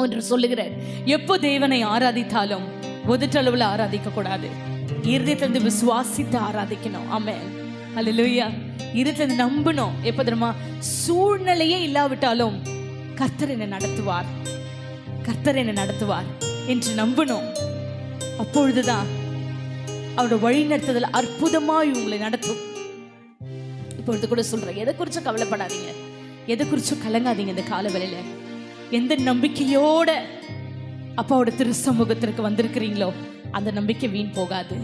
ஒன்று சொல்லுகிறார். எப்போ தேவனை ஆராதித்தாலும் ஒதுட்டளவில் ஆராதிக்க கூடாது இருதயத்திலிருந்து விசுவாசித்து ஆராதிக்கணும். ஆமென். அல்லேலூயா இருதயத்திலிருந்து நம்பணும். எப்போ தெரியுமா? சூழ்நிலையே இல்லாவிட்டாலும் கர்த்தர் என்னை நடத்துவார். கர்த்தர் என்னை நடத்துவார் என்று நம்பணும். அப்பொழுதுதான் அவரோட வழிநடத்துதல் அற்புதமாய் உங்களை நடத்தும். இப்பொழுது கூட சொல்றேன். எதை குறிச்சும் கவலைப்படாதீங்க. எதை குறிச்சும் கலங்காதீங்க இந்த காலவலையில எந்த நம்பிக்கையோட அப்பாவோட திரு சமூகத்திற்கு வந்திருக்கிறீங்களோ அந்த நம்பிக்கை வீண் போகாது.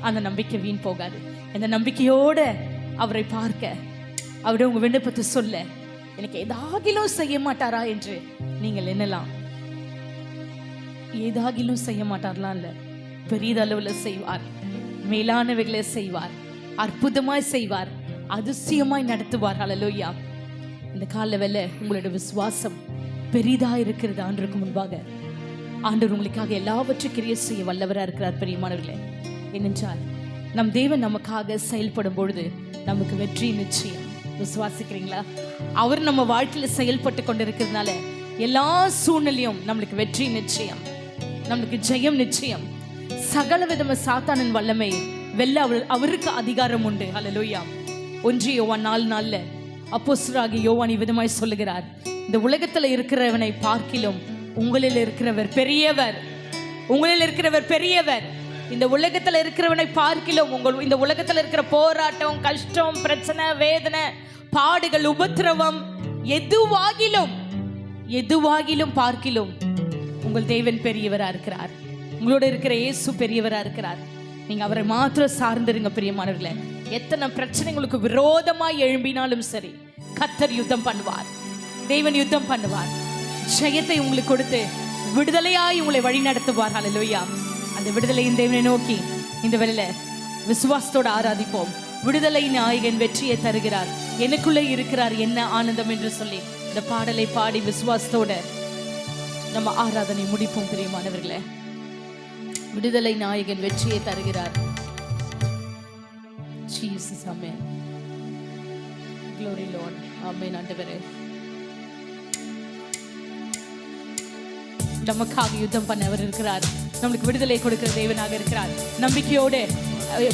அந்த நம்பிக்கை வீண் போகாது. இந்த நம்பிக்கையோட அவரை பார்க்க அவரை உங்க விண்ணப்பத்தை சொல்ல எனக்கு ஏதாகிலும் செய்ய மாட்டாரா என்று நீங்கள் எண்ணலாம். ஏதாகிலும் செய்ய மாட்டார்லாம் இல்ல. பெரியதளவில் செய்வார். மேலானவைகளை செய்வார். அற்புதமாய் செய்வார். அதிசயமாய் நடத்துவார். அலலோயா இந்த கால வேலை உங்களோட விசுவாசம் பெரிதா இருக்கிறது ஆண்டருக்கு முன்பாக. ஆண்டவர் உங்களுக்காக எல்லாவற்றையும் கிரிய செய்ய வல்லவரா இருக்கிறார் பெரியமானவர்களே. என்னென்றால் நம் தேவன் நமக்காக செயல்படும் பொழுது நமக்கு வெற்றி நிச்சயம். விசுவாசிக்கிறீங்களா? அவர் நம்ம வாழ்க்கையில செயல்பட்டு கொண்டிருக்கிறதுனால எல்லா சூழ்நிலையும் நம்மளுக்கு வெற்றி நிச்சயம். நம்மளுக்கு ஜெயம் நிச்சயம். சகல விதம சாத்தானின் வல்லமை வெல்ல அவர் அவருக்கு அதிகாரம் உண்டு. ஹalleluya ஒன்று யோவான் நாலு நாள்ல அப்போஸ்தலராகிய யோவான் விதமாய் சொல்லுகிறார். இந்த உலகத்துல இருக்கிறவனை பார்க்கிலும் உங்களில் இருக்கிறவர் பெரியவர். உங்களில் இருக்கிறவர் பெரியவர். இந்த உலகத்துல இருக்கிறவனை பார்க்கிலும் உங்கள் இந்த உலகத்துல இருக்கிற போராட்டம் கஷ்டம் பிரச்சனை வேதனை பாடுகள் உபத்திரவம் எதுவாகிலும் எதுவாகிலும் பார்க்கிலும் உங்கள் தேவன் பெரியவரா இருக்கிறார். உங்களோட இருக்கிற இயேசு பெரியவரா இருக்கிறார். நீங்க அவரை மாத்திரம் சார்ந்திருங்க பிரியமானவர்களே. எத்தனை பிரச்சனை உங்களுக்கு விரோதமாய் எழும்பினாலும் சரி கத்தர் யுத்தம் பண்ணுவார். தேவன் யுத்தம் பண்ணுவார். ஜெயத்தை உங்களுக்கு கொடுத்து விடுதலையாய் உங்களை வழி நடத்துவார். ஹalleluya அந்த விடுதலையின் தேவனை நோக்கி இந்த வேளையில விசுவாசத்தோடு ஆராதிப்போம். விடுதலை நாயகன் வெற்றியை தருகிறார். எனக்குள்ளே இருக்கிறார் என்ன ஆனந்தம் என்று சொல்லி இந்த பாடலை பாடி விசுவாசத்தோட நம்ம ஆராதனை முடிப்போம் பிரியமானவர்களே. விடுதலை நாயகன் வெற்றியை தருகிறார். Jesus amen. க்ளோரி லோன் Amen, ஆண்டவரே. நமக்காக யுத்தம் பண்ணவர் இருக்கிறார். நம்மளுக்கு விடுதலை கொடுக்கிற தேவனாக இருக்கிறார். நம்பிக்கையோடு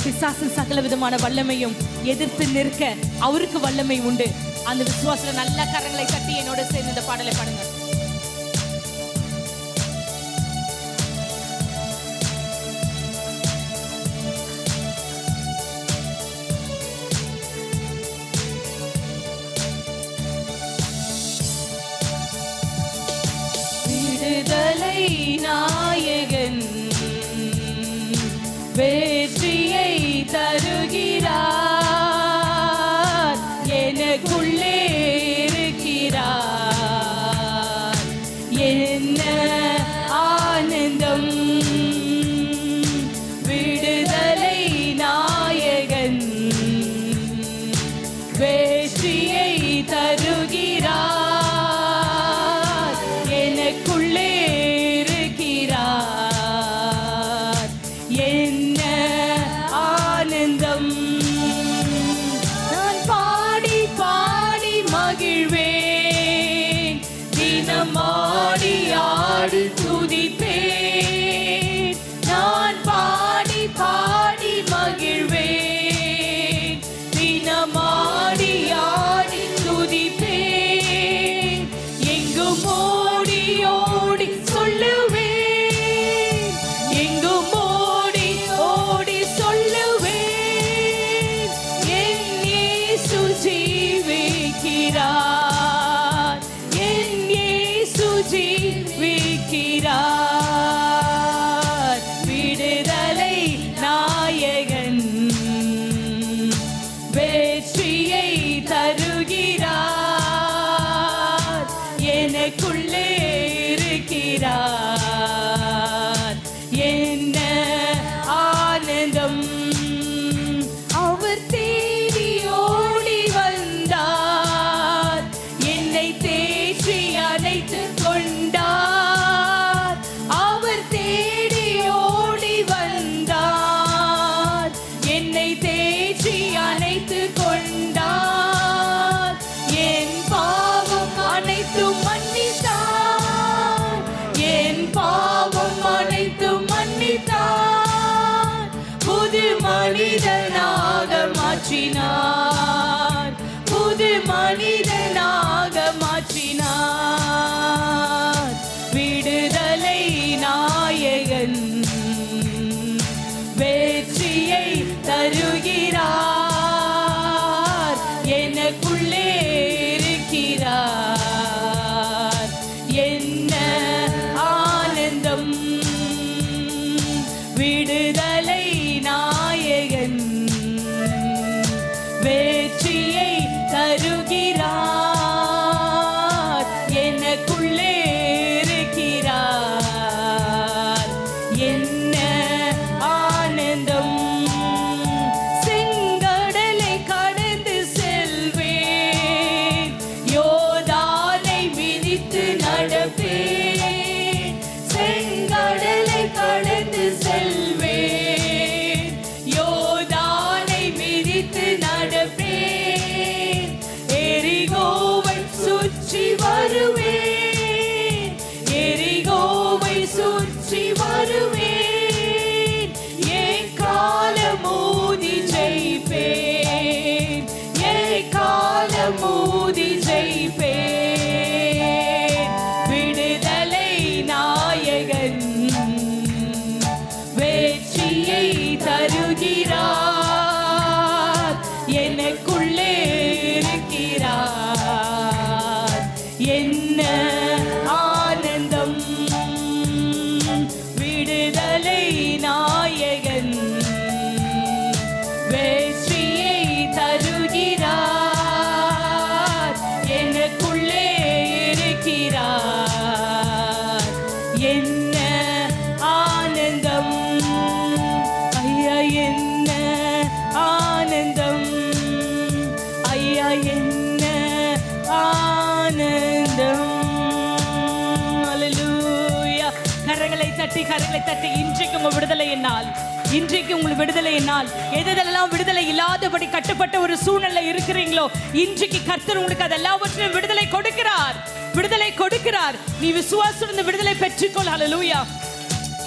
பிசாசின் சகல விதமான வல்லமையும் எதிர்த்து நிற்க அவருக்கு வல்லமை உண்டு. அந்த விசுவாசத்தில் நல்ல கரங்களை தட்டி என்னோட சேர்ந்து இந்த பாடலை பாடுங்க தட்டி கரங்களை தட்டி இன்றைக்கு உங்க விடுதலை என்னால். இன்றைக்கு உங்கள் விடுதலை என்னால். எதெல்லாம் விடுதலை இல்லாதபடி கட்டப்பட்ட ஒரு சூழ்நிலை இருக்கிறீங்களோ இன்றைக்கு கர்த்தர் உங்களுக்கு அது விடுதலை கொடுக்கிறார். விடுதலை கொடுக்கிறார். நீ விசுவாசம் விடுதலை பெற்றுக்கொள். ஹalleluya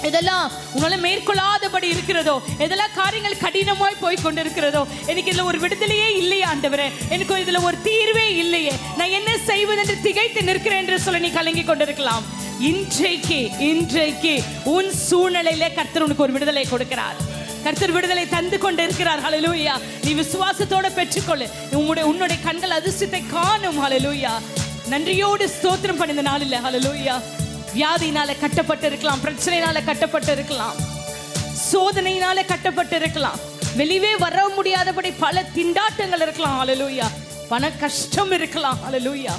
இதெல்லாம் உங்களால் மேற்கொள்ளாதபடி இருக்கிறதோ எதெல்லாம் காரியங்கள் கடினமாய் போய் கொண்டிருக்கிறதோ எனக்கு இதில் ஒரு விடுதலையே இல்லையா ஆண்டவரே. எனக்கு இதில் ஒரு தீர்வே இல்லையே. நான் என்ன செய்வதென்று திகைத்து நிற்கிறேன் என்று சொல்ல நீ கலங்கி கொண்டிருக்கலாம். இன்றைக்கு இன்றைக்கு உன் சூழ்நிலையில கர்த்தர் உனக்கு ஒரு விடுதலை கொடுக்கிறார். கர்த்தர் விடுதலை தந்து கொண்டு இருக்கிறார் ஹலலூயா நீ விசுவாசத்தோட பெற்றுக்கொள்ளு. உன்னுடைய உன்னுடைய கண்கள் அதிர்ஷ்டத்தை காணும். ஹலலூயா நன்றியோடு ஸ்தோத்திரம் பண்ணி இந்த நாளில். ஹலலூயா வியாதியினால கட்டப்பட்டு இருக்கலாம் பிரச்சனையினால கட்டப்பட்டு இருக்கலாம் சோதனையினால கட்டப்பட்டு இருக்கலாம் வெளியே வர முடியாதபடி பல திண்டாட்டங்கள் இருக்கலாம். அலலூயா பண கஷ்டம் இருக்கலாம். அலலூயா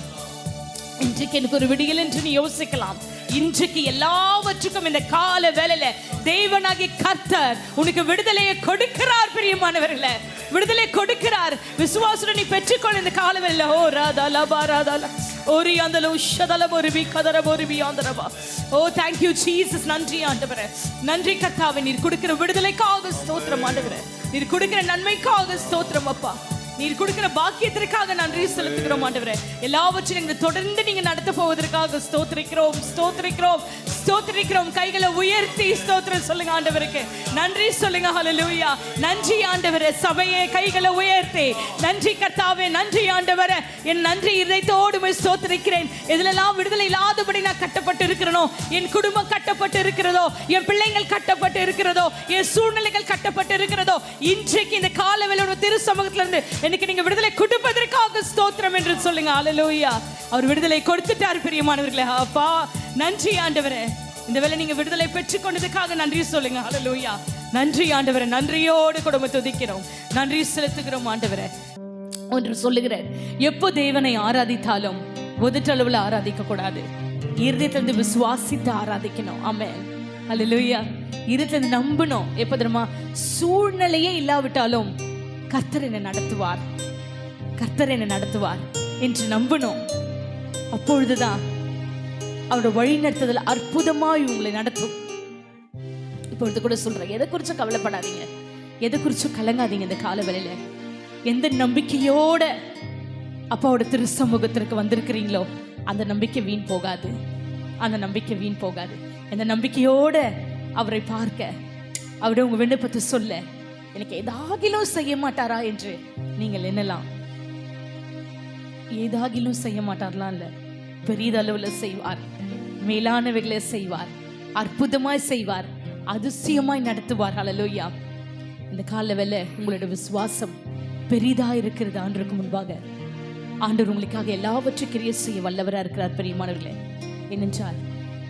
இன்றைக்கு எனக்கு ஒரு விடியல் என்று நீ யோசிக்கலாம். இன்றைக்கு எல்லாவற்றுக்கும் இந்த கால வேலையில தேவனாகி கர்த்தர் உனக்கு விடுதலையை கொடுக்கிறார் பிரியமானவர்களே. விடுதலை கொடுக்கிறார். விசுவாசுடன் நீ பெற்றுக்கொள் இந்த கால வேலையில ஓ ராதா லபா ராதா ல- ஓரி அந்த உஷதல ஒருவி கதர ஒருவி ஆந்தரவா. ஓ தேங்க்யூ ஜீசஸ் நன்றி ஆண்டவரே. நன்றி கர்த்தாவை. நீர் கொடுக்கிற விடுதலைக்காக ஸ்தோத்திரம் ஆண்டவரே. நீர் கொடுக்கிற நன்மைக்காக ஸ்தோத்திரம் அப்பா. நீர் கொடுக்கிற பாக்கியத்திற்காக நன்றி செலுத்துகிறோம் ஆண்டவரே. எல்லாவற்றையும் எங்களை தொடர்ந்து நீங்க நடத்த போவதற்காக ஸ்தோத்திரிக்கிறோம் ஸ்தோத்திரிக்கிறோம் ஸ்தோத்திரிக்கிறோம். கைகளை உயர்த்தி ஸ்தோத்திரம் சொல்லுங்க ஆண்டவருக்கு. நன்றி சொல்லுங்க ஹalleluya நன்றி ஆண்டவரே. சபையே கைகளை உயர்த்தி. நன்றி கர்த்தாவே நன்றி ஆண்டவரே. என் நன்றி இதயத்தோடு போய் ஸ்தோத்திரிக்கிறேன். எதிலெல்லாம் விடுதலை இல்லாதபடி நான் கட்டப்பட்டு இருக்கிறனோ என் குடும்பம் கட்டப்பட்டு இருக்கிறதோ என் பிள்ளைகள் கட்டப்பட்டு இருக்கிறதோ என் சூழ்நிலைகள் கட்டப்பட்டு இருக்கிறதோ இன்றைக்கு இந்த காலவேளோட திரு சமூகத்துல இன்னைக்கு எனக்கு நீங்க விடுதலை கொடுப்பதற்காக ஸ்தோத்திரம் என்று சொல்லுங்க. ஹalleluya அவர் விடுதலை கொடுத்துட்டார் பிரியமானவர்களே. அப்பா நன்றி ஆண்டவரே. இந்த வேலை நீங்க விடுதலை பெற்றுக்கொண்டதுக்காக நன்றி சொல்லுங்க. ஹalleluya நன்றி ஆண்டவரே. நன்றியோடு குடும்ப துதிக்கிறோம். நன்றி செலுத்துகிறோம் ஆண்டவரே. ஒன்று சொல்லுகிறேன் எப்போ தேவனை ஆராதித்தாலும் உதட்டளவில் ஆராதிக்க கூடாது இருதயத்திலிருந்து விசுவாசித்து ஆராதிக்கணும். ஆமென் அல்லேலூயா இருதயத்திலிருந்து நம்பணும். எப்போ தெரியுமா? சூழ்நிலையே இல்லாவிட்டாலும் கர்த்தர் என்னை நடத்துவார். கர்த்தர் என்னை நடத்துவார் என்று நம்பணும் அப்பொழுதுதான் அவரோட வழிநடத்துதல் அற்புதமாய் உங்களை நடத்தும். இப்பொழுது கூட சொல்றேன் எதை குறிச்சும் கவலைப்படாதீங்க. எதை குறிச்சும் கலங்காதீங்க இந்த கால எந்த நம்பிக்கையோட அப்பாவோட திரு சமூகத்திற்கு வந்திருக்கிறீங்களோ அந்த நம்பிக்கை வீண் போகாது. அந்த நம்பிக்கை வீண் போகாது. அந்த நம்பிக்கையோட அவரை பார்க்க அவரை உங்க விண்ணப்பத்தை சொல்ல எனக்கு ஏதாகிலும் செய்ய மாட்டாரா என்று நீங்கள் என்னலாம் ஏதாகிலும் செய்ய மாட்டார்லாம் இல்ல? பெரியதளவுல செய்வார். மேலானவைகளை செய்வார். அற்புதமாய் செய்வார். அதிசயமாய் நடத்துவார். அலலோயா இந்த கால வேலை உங்களோட விசுவாசம் பெரிதா இருக்கிறது ஆண்டருக்கு முன்பாக. ஆண்டவர் உங்களுக்காக எல்லாவற்றையும் கிரிய செய்ய வல்லவரா இருக்கிறார் பெரியமானவர்களே. ஏனென்றால்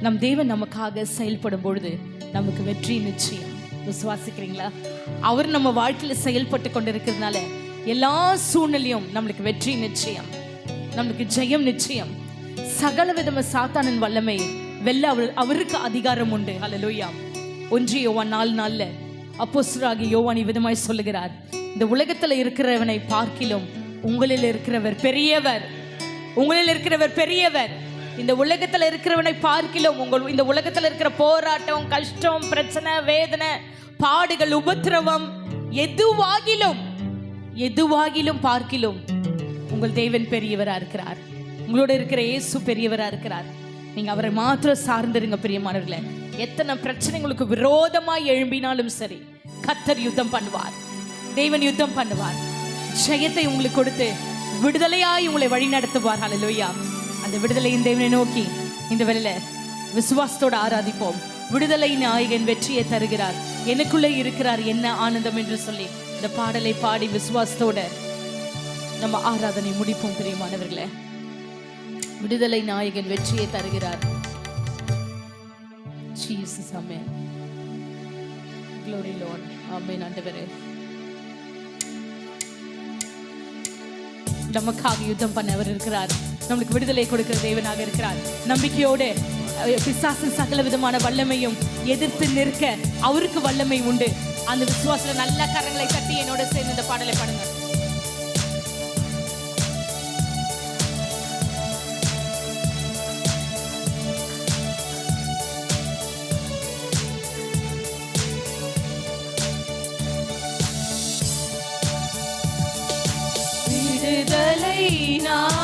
நம் தேவன் நமக்காக செயல்படும் பொழுது நமக்கு வெற்றி நிச்சயம். விசுவாசிக்கிறீங்களா? அவர் நம்ம வாழ்க்கையில செயல்பட்டு கொண்டிருக்கிறதுனால எல்லா சூழ்நிலையும் நம்மளுக்கு வெற்றி நிச்சயம். நம்மளுக்கு ஜெயம் நிச்சயம். சகல விதம சாத்தானின் வல்லமை வெல்ல அவர் அவருக்கு அதிகாரம் உண்டு. ஹalleluya ஒன்று யோவான் நாலு நாள்ல சுராகி யோவான் விதமாய் சொல்லுகிறார். இந்த உலகத்துல இருக்கிறவனை பார்க்கிலும் உங்களில் இருக்கிறவர் பெரியவர். உங்களில் இருக்கிறவர் பெரியவர். இந்த உலகத்துல இருக்கிறவனை பார்க்கிலும் உங்கள் இந்த உலகத்தில் இருக்கிற போராட்டம் கஷ்டம் பிரச்சனை வேதனை பாடுகள் உபத்திரவம் எதுவாகிலும் எதுவாகிலும் பார்க்கிலும் உங்கள் தேவன் பெரியவராக இருக்கிறார். உங்களோட இருக்கிற இயேசு பெரியவராக இருக்கிறார். நீங்க அவரை மாத்திரம் சார்ந்திருங்க பிரியமானவர்களே. எத்தனை பிரச்சனை உங்களுக்கு விரோதமாய் எழும்பினாலும் சரி கத்தர் யுத்தம் பண்ணுவார். தேவன் யுத்தம் பண்ணுவார். ஜெயத்தை உங்களுக்கு கொடுத்து விடுதலையாய் உங்களை வழி நடத்துவார் ஹalleluya அந்த விடுதலையின் தேவனை நோக்கி இந்த வேளையில விசுவாசத்தோடு ஆராதிப்போம். விடுதலை நாயகன் வெற்றியை தருகிறார். எனக்குள்ளே இருக்கிறார் என்ன ஆனந்தம் என்று சொல்லி இந்த பாடலை பாடி விசுவாசத்தோட நம்ம ஆராதனை முடிப்போம் பிரியமானவர்களே. விடுதலை நாயகன் வெற்றியை தருகிறார். Jesus amen. க்ளோரி லோன் ஆமென் ஆண்டவரே. நமக்காக யுத்தம் பண்ணவர் இருக்கிறார். நம்மளுக்கு விடுதலை கொடுக்கிற தேவனாக இருக்கிறார். நம்பிக்கையோடு பிசாசின் சகல விதமான வல்லமையும் எதிர்த்து நிற்க அவருக்கு வல்லமை உண்டு. அந்த விசுவாசத்துல நல்ல கரங்களை தட்டி என்னோட சேர்ந்து இந்த பாடலை பாடுங்க. விடுதலை நான்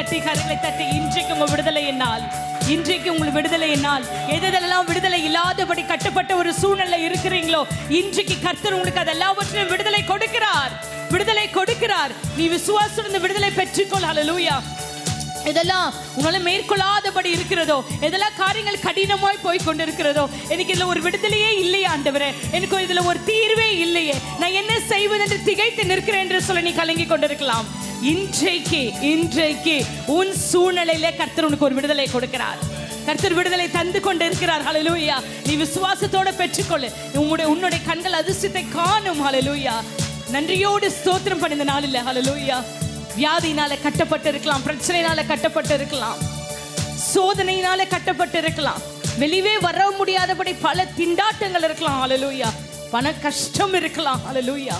தட்டி கரங்களை தட்டி இன்றைக்கு உங்கள் விடுதலை என்னால். இன்றைக்கு உங்கள் விடுதலை என்னால். எதெல்லாம் விடுதலை இல்லாதபடி கட்டப்பட்ட ஒரு சூழ்நிலை இருக்கிறீங்களோ இன்றைக்கு கர்த்தர் உங்களுக்கு அதெல்லாவற்றையும் விடுதலை கொடுக்கிறார். விடுதலை கொடுக்கிறார். நீ விசுவாசம் இந்த விடுதலை பெற்றுக்கொள். ஹalleluya எதெல்லாம் உங்களால மேற்கொள்ளாதபடி இருக்கிறதோ எதெல்லாம் காரியங்கள் கடினமாய் போய் கொண்டிருக்கிறதோ எனக்கு இதுல ஒரு விடுதலையே இல்லையே ஆண்டவரே. எனக்கு இதுல ஒரு தீர்வே இல்லையே. நான் என்ன செய்வது என்று திகைத்து நிற்கிறேன் என்று சொல்ல நீ கலங்கி கொண்டிருக்கலாம். இன்றைக்கு இன்றைக்கு உன் சூழ்நிலையில கர்த்தர் உனக்கு ஒரு விடுதலை கொடுக்கிறார். கர்த்தர் விடுதலை தந்து கொண்டு இருக்கிறார் ஹலலூயா நீ விசுவாசத்தோட பெற்றுக்கொள்ளு உங்களுடைய உன்னுடைய கண்கள் அதிர்ஷ்டத்தை காணும். ஹலலூயா நன்றியோடு ஸ்தோத்திரம் பண்ணிந்த நாளில் ஹலலூயா வியாதினால கட்டப்பட்டு இருக்கலாம் பிரச்சனையினால கட்டப்பட்டு இருக்கலாம் சோதனையினால கட்டப்பட்டு இருக்கலாம் வெளியே வர முடியாதபடி பல திண்டாட்டங்கள் இருக்கலாம். அலலூயா பண கஷ்டம் இருக்கலாம். அலலூயா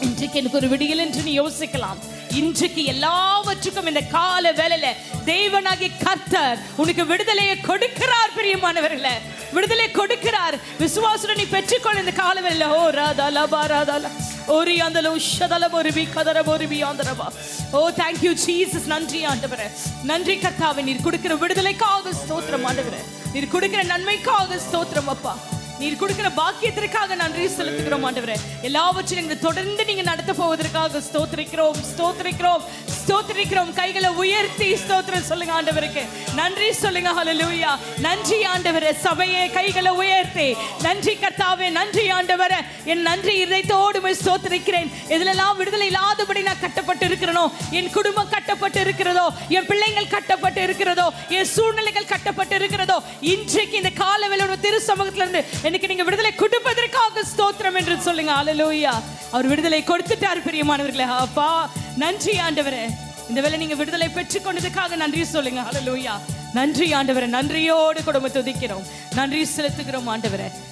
இன்றைக்கு எனக்கு ஒரு விடியல் என்று நீ யோசிக்கலாம். இன்றைக்கு எல்லாவற்றுக்கும் இந்த கால வேலையில தேவனாகி கர்த்தர் உனக்கு விடுதலையை கொடுக்கிறார் பிரியமானவர்களே. விடுதலை கொடுக்கிறார். விசுவாசுடன் நீ பெற்றுக்கொள் இந்த கால வேலையில ஓ ராதா லபா ராதா ஒரு ஓரி அந்த உஷதல ஒருவி கதர ஒருவி ஆந்தரவா. ஓ தேங்க்யூ ஜீசஸ் நன்றி ஆண்டவர. நன்றி கர்த்தாவை. நீர் கொடுக்கிற விடுதலைக்காக ஸ்தோத்திரம் ஆண்டவர. நீர் கொடுக்கிற நன்மைக்காக ஸ்தோத்திரம் அப்பா. நீர் கொடுக்கிற பாக்கியத்திற்காக நன்றி செலுத்துகிறோம் ஆண்டவரே. எல்லாவற்றையும் எங்களை தொடர்ந்து நீங்க நடத்த போவதற்காக ஸ்தோத்திரிக்கிறோம் ஸ்தோத்திரிக்கிறோம். ஸ்தோத்திரிக்கிறோம். கைகளை உயர்த்தி ஸ்தோத்திரம் சொல்லுங்க ஆண்டவருக்கு. நன்றி சொல்லுங்க ஹalleluya நன்றி ஆண்டவரே சபையே கைகளை உயர்த்தி. நன்றி கர்த்தாவே நன்றி ஆண்டவரே. என் நன்றி இதயத்தோடு போய் ஸ்தோத்திரிக்கிறேன். இதிலெல்லாம் விடுதலை இல்லாதபடி நான் கட்டப்பட்டு இருக்கிறனோ என் குடும்பம் கட்டப்பட்டு இருக்கிறதோ என் பிள்ளைகள் கட்டப்பட்டு இருக்கிறதோ என் சூழ்நிலைகள் கட்டப்பட்டு இருக்கிறதோ இன்றைக்கு இந்த கால காலவேளோட திரு சமூகத்துல இருந்து எனக்கு நீங்க விடுதலை கொடுப்பதற்காக ஸ்தோத்திரம் என்று சொல்லுங்க ஹalleluya அவர் விடுதலை கொடுத்துட்டார் பிரியமானவர்களே அப்பா. நன்றி ஆண்டவரே. இந்த வேலை நீங்க விடுதலை பெற்றுக்கொண்டதுக்காக நன்றி சொல்லுங்க. ஹalleluya நன்றி ஆண்டவரே நன்றியோடு குடும்ப துதிக்கிறோம். நன்றி செலுத்துகிறோம் ஆண்டவரே.